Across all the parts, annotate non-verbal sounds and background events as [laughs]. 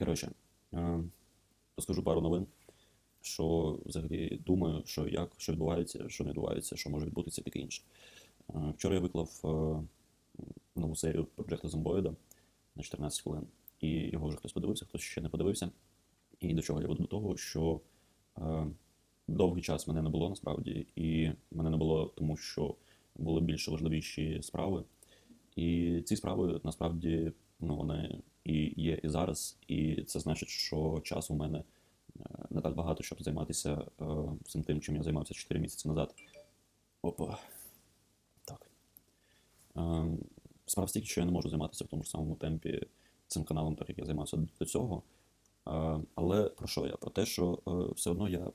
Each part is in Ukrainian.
Коротше, е, розкажу пару новин, що взагалі думаю, що як, що відбувається, що не відбувається, що може відбутися таке інше. Е, Вчора я виклав е, нову серію проєкту Зомбоїда на 14 хвилин, і його вже хтось подивився, хтось ще не подивився. І до чого я веду до того, що довгий час мене не було насправді, і мене не було, тому що були більш важливіші справи. І ці справи насправді ну, вони і є і зараз, і це значить, що часу у мене е, не так багато, щоб займатися е, всім тим, чим я займався 4 місяці назад. Опа. Так. Е, Справа стільки, що я не можу займатися в тому ж самому темпі цим каналом, так як я займався до цього. Але про що я? Про те, що все одно я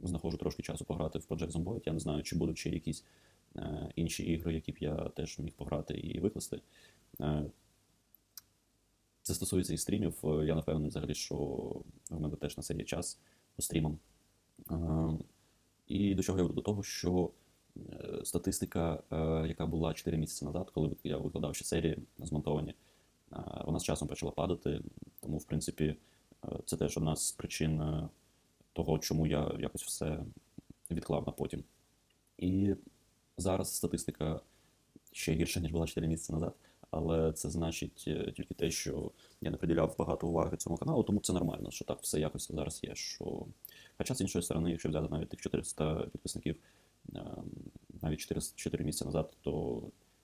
знаходжу трошки часу пограти в Project Zomboid. Я не знаю, чи будуть ще якісь інші ігри, які б я теж міг пограти і викласти. Це стосується і стрімів. Е, Я напевний взагалі, що в мене теж на це є час по стрімам. Е, І до чого я веду? До того, що е, статистика, яка була 4 місяці назад, коли я викладав ще серії змонтовані, вона з часом почала падати. Тому, в принципі, це теж одна з причин того, чому я якось все відклав на потім. І зараз статистика ще гірша, ніж була 4 місяці назад. Але це значить е, тільки те, що я не приділяв багато уваги цьому каналу, тому це нормально, що так все якось зараз є. Що... Хоча з іншої сторони, якщо взяти навіть тих 400 підписників ем, навіть 4, 4 місяці назад, то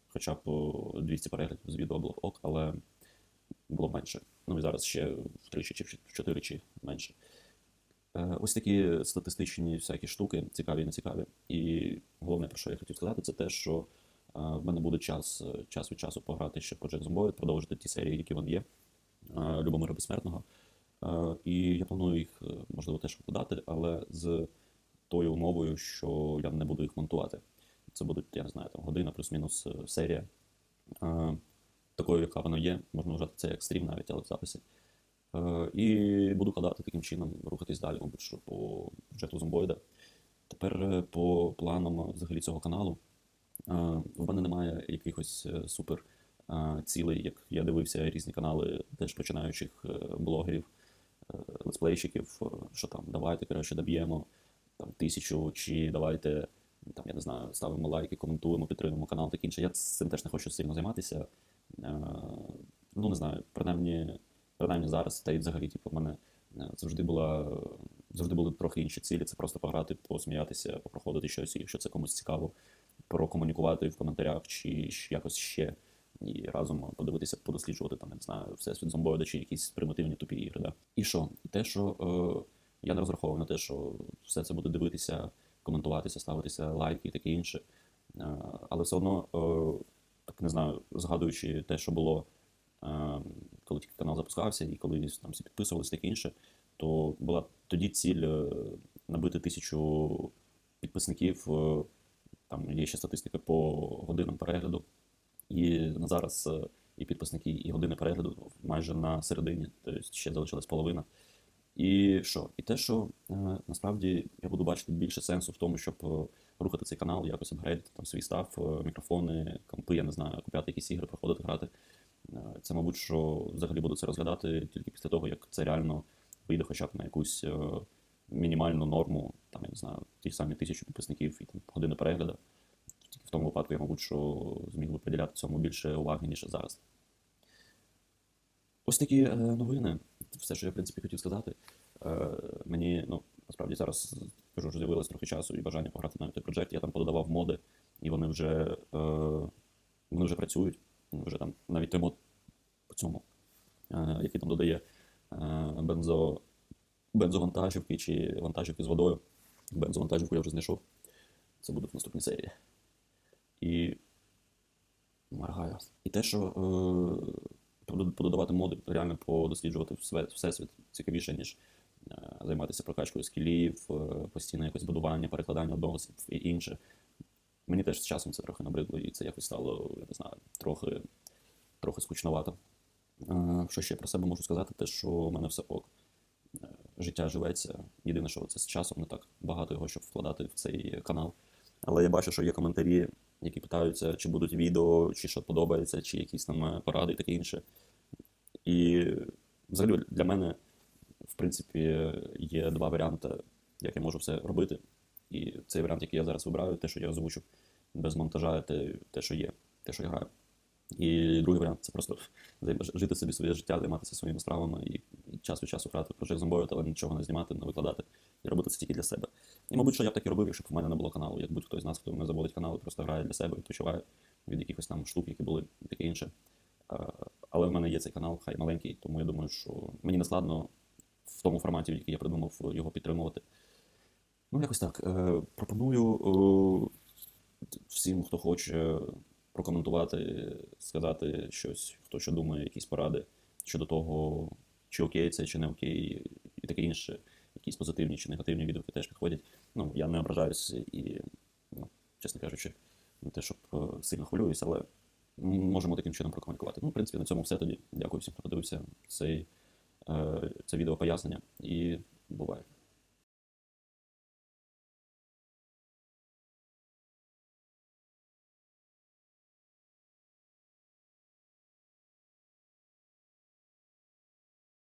хоча б о, 200 переглядів з відео було ок, але було менше. Ну і зараз ще втричі чи в чотиричі менше. Е, Ось такі статистичні всякі штуки, цікаві і нецікаві. І головне, про що я хотів сказати, це те, що е, в мене буде час, е, час від часу пограти ще в Project Zomboid, продовжити ті серії, які вон є, Любомира Безсмертного. І я планую їх, е, можливо, теж викладати, але з тою умовою, що я не буду їх монтувати. Це буде, я не знаю, там година плюс-мінус е, серія. Такою, яка вона є, можна вважати це як стрім навіть, але в записі. І буду кладати таким чином, рухатись далі, мабуть, що по бюджету зомбоїда. Тепер по планам взагалі цього каналу. В мене немає якихось е, супер цілей, як я дивився різні канали теж починаючих е, блогерів, е, летсплейщиків, що там, давайте коротше, доб'ємо там, тисячу, чи давайте, там, я не знаю, ставимо лайки, коментуємо, підтримуємо канал, таке інше. Я цим теж не хочу сильно займатися. Ну, не знаю, принаймні, принаймні зараз, та й взагалі, типу, в мене завжди була завжди були трохи інші цілі. Це просто пограти, посміятися, попроходити щось, якщо це комусь цікаво, прокомунікувати в коментарях чи якось ще. І разом подивитися, подосліджувати там, не знаю, всесвіт зомбоїда чи якісь примітивні тупі ігри. Да? І що? І те, що е, я не розраховував на те, що все це буде дивитися, коментуватися, ставитися лайки і таке інше. Е, але все одно, е, так не знаю, згадуючи те, що було, е, коли тільки канал запускався, і коли там всі підписувалися, таке інше, то була тоді ціль е, набити тисячу підписників. е, Там є ще статистика по годинам перегляду. І на зараз е, і підписники, і години перегляду майже на середині, тобто ще залишилась половина. І що? І те, що е, насправді я буду бачити більше сенсу в тому, щоб е, рухати цей канал, якось апгрейдити там свій став, мікрофони, компи, я не знаю, купляти якісь ігри, проходити, грати. Це, мабуть, що взагалі буду це розглядати тільки після того, як це реально вийде хоча б на якусь мінімальну норму, там, я не знаю, ті самі тисячу підписників і там, години перегляду. В тому випадку я, мабуть, що зміг би приділяти цьому більше уваги, ніж зараз. Ось такі е, новини. Все, що я, в принципі, хотів сказати. Е, мені, ну, насправді, зараз кажу, що з'явилось трохи часу і бажання пограти на той проєкт. Я там пододавав моди, і вони вже, е, вони вже працюють. Вже там навіть той мод по цьому, е, який там додає е, бензо, бензовантажівки чи вантажівки з водою. Бензовантажівку я вже знайшов. Це буде в наступній серії. І моргаю. І те, що е, пододавати моди, реально подосліджувати всесвіт цікавіше, ніж е, займатися прокачкою скілів, е, постійне якось будування, перекладання одного в інше. Мені теж з часом це трохи набридло, і це якось стало, я не знаю, трохи, трохи скучновато. Е, Що ще про себе можу сказати? Те, що в мене все ок. Життя живеться. Єдине, що це з часом не так багато його, щоб вкладати в цей канал. Але я бачу, що є коментарі, які питаються, чи будуть відео, чи що подобається, чи якісь там е, поради і таке інше. І взагалі для мене, в принципі, є два варіанти, як я можу все робити. І цей варіант, який я зараз вибираю, те, що я озвучу без монтажа, те, те, що є, те, що я граю. І другий варіант це просто [laughs] жити собі своє життя, займатися своїми справами і час від часу грати в Project Zomboid, але нічого не знімати, не викладати і робити це тільки для себе. І, мабуть, що я б так і робив, якщо б в мене не було каналу. Як будь-хто з нас, хто не заводить канал, просто грає для себе, відпочиває від якихось там штук, які були, і таке інше. Але в мене є цей канал, хай маленький, тому я думаю, що мені не складно в тому форматі, який я придумав, його підтримувати. Ну, якось так. Е, Пропоную е, всім, хто хоче прокоментувати, сказати щось, хто що думає, якісь поради щодо того, чи окей це, чи не окей, і таке інше, якісь позитивні чи негативні відгуки теж підходять. Ну, я не ображаюся і, ну, чесно кажучи, не те, щоб е, сильно хвилююсь, але можемо таким чином прокомунікувати. Ну, в принципі, на цьому все тоді. Дякую всім, хто подивився цей, е, це відео пояснення і буває.